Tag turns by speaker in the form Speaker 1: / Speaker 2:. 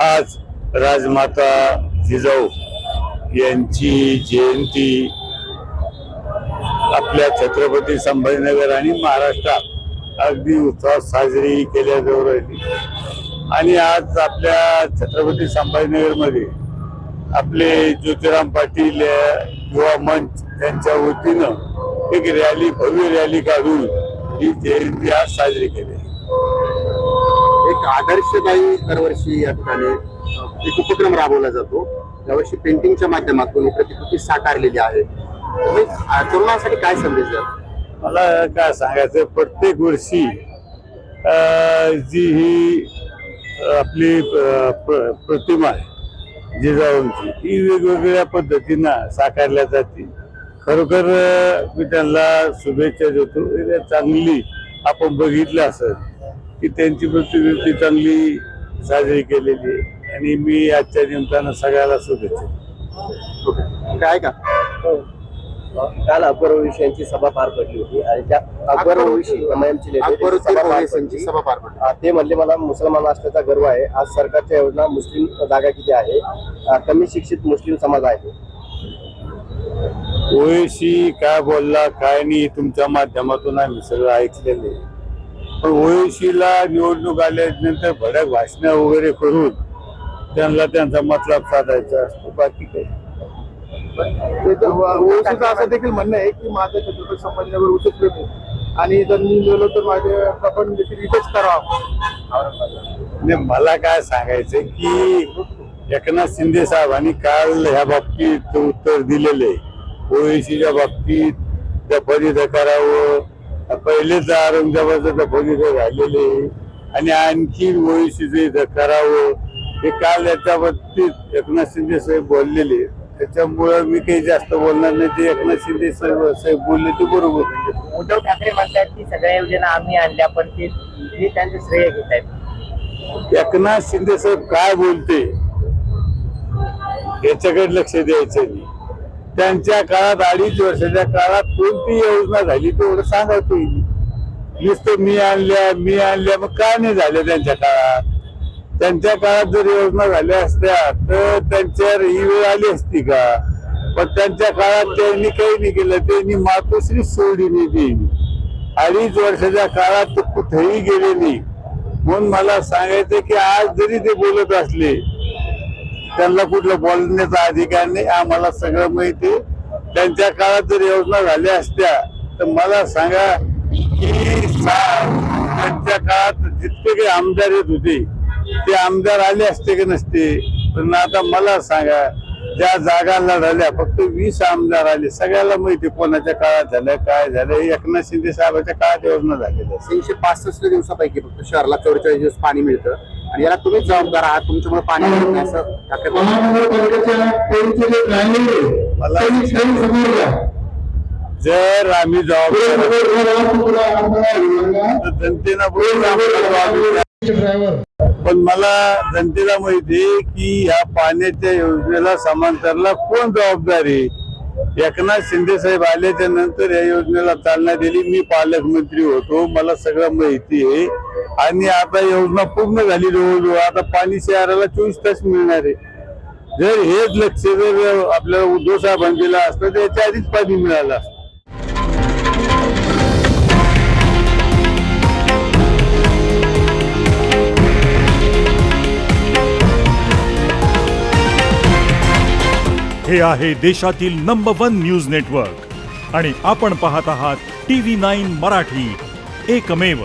Speaker 1: आज राजमाता जिजाऊ यांची जयंती आपल्या छत्रपती संभाजीनगर आणि महाराष्ट्रात अगदी उत्साहात साजरी केल्या जाऊ राहिली आणि आज आपल्या छत्रपती संभाजीनगरमध्ये आपले ज्योतिराम पाटील युवा मंच यांच्या वतीनं एक रॅली भव्य रॅली काढून ही जयंती आज साजरी केली.
Speaker 2: एक आदर्शदायी दरवर्षी या ठिकाणी एक उपक्रम राबवला जातो. यावर्षी पेंटिंगच्या माध्यमातून प्रतिकृती साकारलेली आहे. तुम्ही तरुणांसाठी काय संदेश द्या
Speaker 1: मला काय सांगायचं प्रत्येक वर्षी जी ही आपली प्रतिमा आहे जिजाऊंची ही वेगवेगळ्या पद्धतीनं साकारल्या जाते. खरोखर मी त्यांना शुभेच्छा देतो. चांगली आपण बघितलं असं की त्यांची प्रतिकृती चांगली साजरी केलेली आहे. आणि मी आजच्या निमित्तानं सगळ्याला शुभेच्छा.
Speaker 2: काय का?
Speaker 3: काल अकबर ओवैसी यांची सभा पार पडली होती आणि त्या अकबर ओवैसी MIM चे नेते त्यांची
Speaker 2: अकबरुद्दीन
Speaker 3: सभा पार पडली.
Speaker 2: सभा पार पडली.
Speaker 3: आ, ते म्हणले मला मुसलमान असल्याचा गर्व आहे. आज सरकारच्या योजना मुस्लिम जागा किती आहे? आ, कमी शिक्षित मुस्लिम समाज आहे.
Speaker 1: ओएसी काय बोलला काय नाही तुमच्या माध्यमातून आम्ही सगळं ऐकलेलं आहे. पण ओएसीला निवडणूक आल्यानंतर भडक भाषण वगैरे करून त्यांना त्यांचा मतलब साधायचा असतो बाकी काही
Speaker 4: ओळखीचं असं देखील म्हणणं आहे की माझं छत्रपती संभाजीनगर उचित प्रेम आहे आणि जर मी गेलो तर माझे प्रबंध देखील इथेच करावं.
Speaker 1: आणि मला काय सांगायचं की एकनाथ शिंदे साहेबांनी काल ह्या बाबतीत उत्तर दिलेले ओएसीच्या बाबतीत दफनित करावं पहिलेच औरंगजेबाचं दफनित झालेले आणि आणखी ओएसीचं करावं हे काल याच्या बाबतीत एकनाथ शिंदे साहेब बोललेले. त्याच्यामुळं मी काही जास्त बोलणार नाही. ते एकनाथ शिंदे साहेब साहेब बोलले ते बरोबर
Speaker 5: उद्धव ठाकरे म्हणतात की सगळ्या योजना आम्ही आणल्या पण ते हे त्यांचे श्रेय घेत आहेत.
Speaker 1: एकनाथ शिंदे साहेब काय बोलते? याच्याकडे लक्ष द्यायचं नाही. त्यांच्या काळात अडीच वर्षाच्या काळात कोणती योजना झाली तेवढं सांगा तुम्ही नुसतं मी आणल्या मी आणल्या मग काय नाही झालं त्यांच्या काळात. त्यांच्या काळात जर योजना झाल्या असत्या तर त्यांच्यावर ही वेळ आली असती का? पण त्यांच्या काळात त्यांनी काही नाही केलं त्यांनी मातोश्री सोडली नाही त्यांनी. अडीच वर्षाच्या काळात ते कुठेही गेले नाही. म्हणून मला सांगायचं की आज जरी ते बोलत असले त्यांना कुठलं बोलण्याचा अधिकार नाही आम्हाला सगळं माहिती त्यांच्या काळात जर योजना झाल्या असत्या तर मला सांगा की त्यांच्या काळात जितके काही आमदार येत होते ते आमदार आले असते की नसते? पण आता मला सांगा ज्या जागा लढाल्या फक्त वीस आमदार आले सगळ्याला माहिती कोणाच्या काळात झालं काय झालं? एकनाथ शिंदे साहेबांच्या काळात योजना झालेल्या
Speaker 2: तीनशे पासष्ट दिवसापैकी फक्त शहराला चौवेचाळीस दिवस पाणी मिळतं. आणि याला तुम्हीच जबाबदार आहात तुमच्यामुळे पाणी मिळत नाही असं
Speaker 1: जर आम्ही जबाबदार पण मला जनतेला माहिती आहे की या पाण्याच्या योजनेला समांतरला कोण जबाबदार आहे? एकनाथ शिंदे साहेब आल्याच्यानंतर या योजनेला चालना दिली मी पालकमंत्री होतो मला सगळं माहिती आहे. आणि आता योजना पूर्ण झाली जवळजवळ हो, हो. आता पाणी शहराला चोवीस तास मिळणार आहे. जर हेच लक्ष जर आपल्याला उद्धव साहेबांनी असतं तर याच्या आधीच पाणी मिळालं असतं.
Speaker 6: हे आहे देशातील नंबर वन न्यूज नेटवर्क आणि आपण पाहत आहात टी व्ही नाईन मराठी. एकमेव.